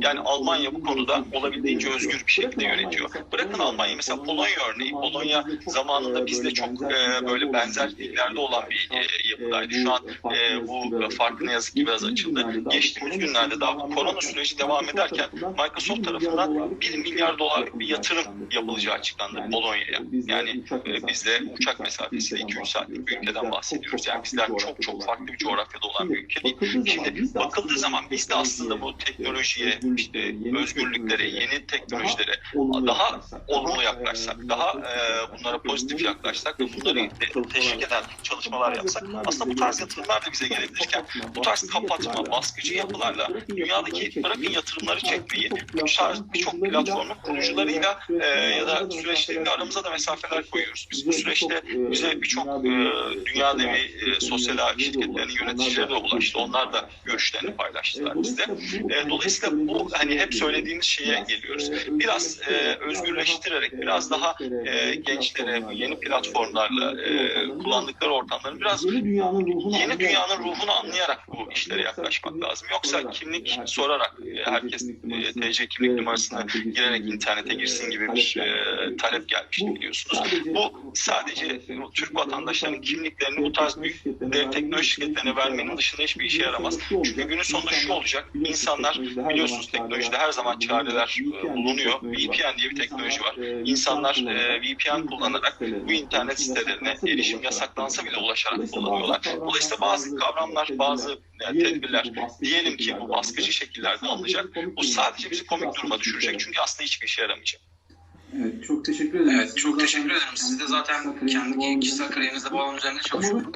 Yani Almanya bu konuda olabildiğince özgür bir şekilde yönetiyor. Bırakın Almanya mesela Polonya örneği. Polonya zamanında bizde çok e, böyle benzer dillerde olan bir e, yapıdaydı. Şu an e, bu farkı ne yazık ki biraz açıldı. Geçtiğimiz günlerde daha bu korona süreci devam ederken Microsoft tarafından 1 milyar dolarlık bir yatırım yapılacağı açıklandı Polonya'ya. Yani e, bizde uçak mesafesiyle 2-3 saatlik bir ülkeden bahsediyoruz. Yani bizler çok çok farklı bir coğrafyada olan bir ülke değil. Şimdi bakıldığı zaman biz de aslında bu teknolojiye, işte özgürlüklere, yeni teknolojilere daha olumlu yaklaşsak, daha e, bunlara pozitif yaklaşsak ve bunları te- teşvik eden çalışmalar yapsak aslında bu tarz yatırımlar da bize gelebilirken bu tarz kapatma, baskıcı yapılarla dünyadaki bırakın yatırımları çekmeyi birçok platformun kurucularıyla e, ya da süreçlerinde aramıza da mesafeler koyuyoruz. Biz bu süreçte bize birçok e, dünya devi e, sosyal ağ şirketlerinin yöneticileri de ulaştı. Onlar da görüşlerini paylaştılar bizde. E, dolayısıyla bu hani hep söylediğimiz şeye geliyoruz. Biraz e, özgürleştirerek, biraz daha e, gençlere bu yeni platformlarla e, kullandıkları ortamların biraz Yeni dünyanın ruhunu anlayarak- bu işlere yaklaşmak lazım. Yoksa kimlik sorarak e, herkes e, TC kimlik numarasını girerek internete girsin gibi bir e, talep gelmişti biliyorsunuz. Bu sadece Türk vatandaşlarının kimliklerini bu tarz büyük dev teknoloji şirketlerine vermenin dışında hiçbir işe yaramaz. Çünkü günün sonunda şu olacak. İnsanlar biliyorsunuz teknolojide her zaman çareler e, bulunuyor. VPN diye bir teknoloji var. İnsanlar e, VPN kullanarak bu internet sitelerine erişim yasaklansa bile ulaşarak kullanıyorlar. Dolayısıyla bazı kavramlar, bazı yani tedbirler diyelim ki bu baskıcı şekillerde alınacak. Bu sadece bizi komik duruma düşürecek. Çünkü aslında hiçbir işe yaramayacak. Evet, çok teşekkür ederim. Evet, çok teşekkür ederim. Siz de zaten kendi kişisel kariyerinizde bu alan üzerinde çalışıyorsunuz.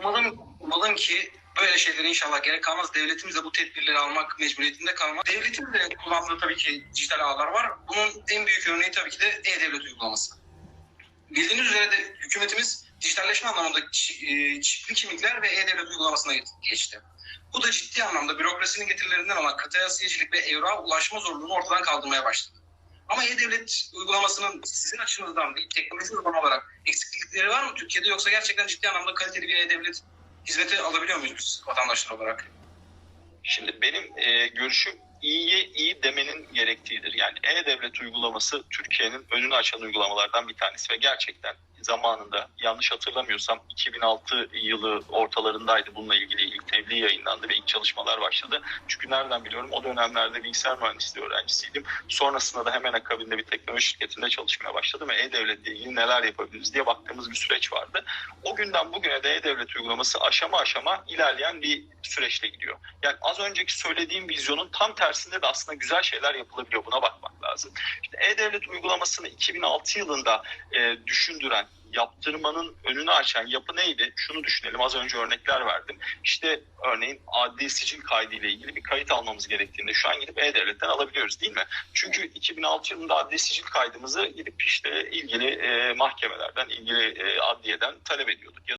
Umalım, umalım ki böyle şeylere inşallah gerek kalmaz. Devletimiz de bu tedbirleri almak mecburiyetinde kalmaz. Devletin de kullandığı tabii ki dijital ağlar var. Bunun en büyük örneği tabii ki de E-Devlet uygulaması. Bildiğiniz üzere de hükümetimiz dijitalleşme anlamında çi- e, çipli kimlikler ve E-Devlet uygulamasına geçti. Bu da ciddi anlamda bürokrasinin getirilerinden olan kırtasiyecilik ve evrağa ulaşma zorluğunu ortadan kaldırmaya başladı. Ama E-Devlet uygulamasının sizin açınızdan bir teknoloji uzmanı olarak eksiklikleri var mı Türkiye'de yoksa gerçekten ciddi anlamda kaliteli bir E-Devlet hizmeti alabiliyor muyuz biz vatandaşlar olarak? Şimdi benim e, görüşüm iyiye iyi demenin gerektiğidir. Yani E-Devlet uygulaması Türkiye'nin önünü açan uygulamalardan bir tanesi ve gerçekten zamanında yanlış hatırlamıyorsam 2006 yılı ortalarındaydı bununla ilgili tebliğ yayınlandı ve ilk çalışmalar başladı. Çünkü nereden biliyorum o dönemlerde bilgisayar mühendisliği öğrencisiydim. Sonrasında da hemen akabinde bir teknoloji şirketinde çalışmaya başladım ve E-Devlet'le ilgili neler yapabiliriz diye baktığımız bir süreç vardı. O günden bugüne de E-Devlet uygulaması aşama aşama ilerleyen bir süreçle gidiyor. Yani az önceki söylediğim vizyonun tam tersinde de aslında güzel şeyler yapılabiliyor. Buna bakmak lazım. İşte E-Devlet uygulamasını 2006 yılında e, düşündüren, yaptırmanın önünü açan yapı neydi? Şunu düşünelim. Az önce örnekler verdim. İşte örneğin adli sicil kaydı ile ilgili bir kayıt almamız gerektiğinde şu an gidip E-Devlet'ten alabiliyoruz değil mi? Çünkü 2006 yılında adli sicil kaydımızı gidip işte ilgili e, mahkemelerden, ilgili e, adliyeden talep ediyorduk.